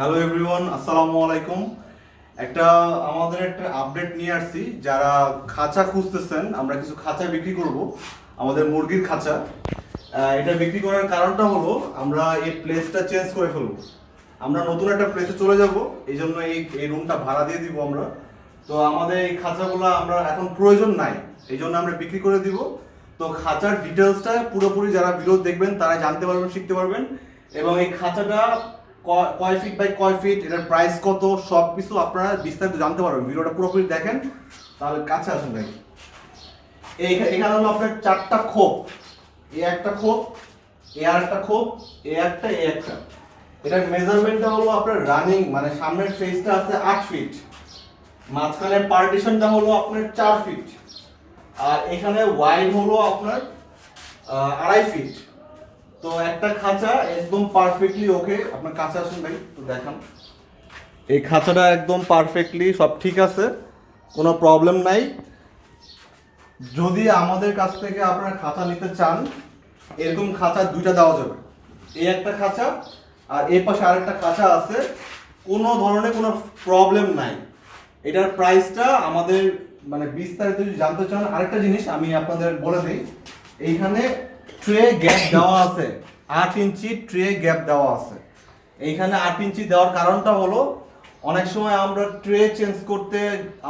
Hello everyone আসসালামু আলাইকুম একটা আমাদের একটা আপডেট নিয়ে আসছি। যারা খাঁচা খুঁজতেছেন, আমরা কিছু খাঁচা বিক্রি করব, আমাদের মুরগির খাঁচা। এটা বিক্রি করার কারণটা হলো, আমরা এই প্লেসটা চেঞ্জ করে ফেলব। আমরা নতুন একটা প্লেসে চলে যাব এই জন্য এই এই রুমটা ভাড়া দিয়ে দিব আমরা। তো আমাদের এই খাঁচাগুলো আমরা এখন প্রয়োজন নাই এই জন্য আমরা বিক্রি করে দিব। তো খাঁচার ডিটেলসটা পুরোপুরি যারা ভিডিও দেখবেন, তারা জানতে পারবেন, শিখতে পারবেন। এবং এই খাঁচাটা কয় ফিট বাই কয় ফিট এটার প্রাইস কত সব কিছু আপনারা বিস্তারিত জানতে পারবেন। ভিডিওটা পুরোপুরি দেখেন, তাহলে কাছে আসুন ভাই। এখানে হলো আপনার চারটা খোপ। এ একটা খোপ, এ আর একটা খোপ, এ একটা এ একটা। এটার মেজারমেন্টটা হলো আপনার রানিং মানে সামনের ফেসটা আছে আট ফিট মাঝখানের পার্টিশনটা হলো আপনার চার ফিট আর এখানে ওয়াইড হলো আপনার আড়াই ফিট তো একটা খাঁচা একদম পারফেক্টলি ওকে আপনার কাছে আসুন ভাই তো দেখান। এই খাঁচাটা একদম পারফেক্টলি সব ঠিক আছে, কোনো প্রবলেম নাই। যদি আমাদের কাছ থেকে আপনারা খাঁচা নিতে চান, এরকম খাঁচা দুইটা দেওয়া যাবে। এই একটা খাঁচা আর এই পাশে আরেকটা খাঁচা আছে, কোনো ধরনের কোনো প্রবলেম নাই। এটার প্রাইসটা আমাদের মানে বিস্তারিত যদি জানতে চান, আরেকটা জিনিস আমি আপনাদের বলে দিই। এইখানে ট্রে গ্যাপ দেওয়া আছে। আট ইঞ্চি ট্রে গ্যাপ দেওয়া আছে। এইখানে আট ইঞ্চি দেওয়ার কারণটা হলো, অনেক সময় আমরা ট্রে চেঞ্জ করতে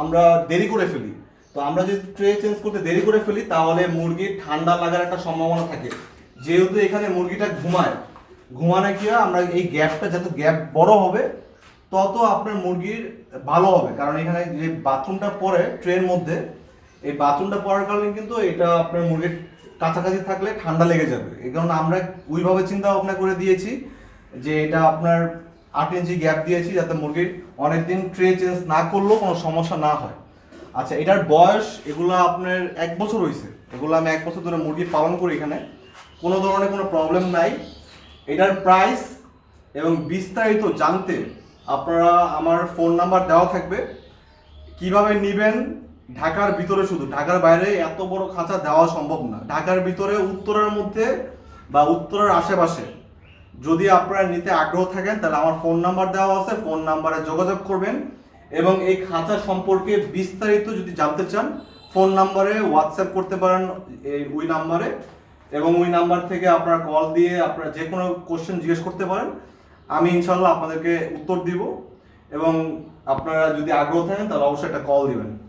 আমরা দেরি করে ফেলি। তো আমরা যদি ট্রে চেঞ্জ করতে দেরি করে ফেলি, তাহলে মুরগির ঠান্ডা লাগার একটা সম্ভাবনা থাকে। যেহেতু এখানে মুরগিটা ঘুমায় ঘুমানো কি হয় আমরা এই গ্যাপটা যত গ্যাপ বড় হবে, তত আপনার মুরগির ভালো হবে। কারণ এখানে যে বাথরুমটা পড়ে ট্রের মধ্যে, এই বাথরুমটা পড়ার কারণে কিন্তু এটা আপনার মুরগির কাছাকাছি থাকলে ঠান্ডা লেগে যাবে। এই কারণে আমরা ওইভাবে চিন্তা ভাবনা করে দিয়েছি যে এটা আপনার আট ইঞ্চি গ্যাপ দিয়েছি যাতে মুরগির অনেকদিন ট্রে চেঞ্জ না করলেও কোনো সমস্যা না হয়। আচ্ছা এটার বয়স, এগুলো আপনার এক বছর হয়েছে এগুলো আমি এক বছর ধরে মুরগি পালন করি এখানে। কোনো ধরনের কোনো প্রবলেম নাই। এটার প্রাইস এবং বিস্তারিত জানতে আপনারা আমার ফোন নাম্বার দেওয়া থাকবে। কীভাবে নিবেন ঢাকার ভিতরে শুধু, ঢাকার বাইরে এত বড় খাঁচা দেওয়া সম্ভব না। ঢাকার ভিতরে উত্তরের মধ্যে বা উত্তরের আশেপাশে যদি আপনারা নিতে আগ্রহ থাকেন, তাহলে আমার ফোন নাম্বার দেওয়া আছে, ফোন নাম্বারে যোগাযোগ করবেন। এবং এই খাঁচা সম্পর্কে বিস্তারিত যদি জানতে চান, ফোন নাম্বারে হোয়াটসঅ্যাপ করতে পারেন এই ওই নাম্বারে। এবং ওই নাম্বার থেকে আপনারা কল দিয়ে আপনারা যে কোনো কোশ্চেন জিজ্ঞেস করতে পারেন। আমি ইনশাল্লাহ আপনাদেরকে উত্তর দিব। এবং আপনারা যদি আগ্রহ থাকেন, তাহলে অবশ্যই একটা কল দিবেন।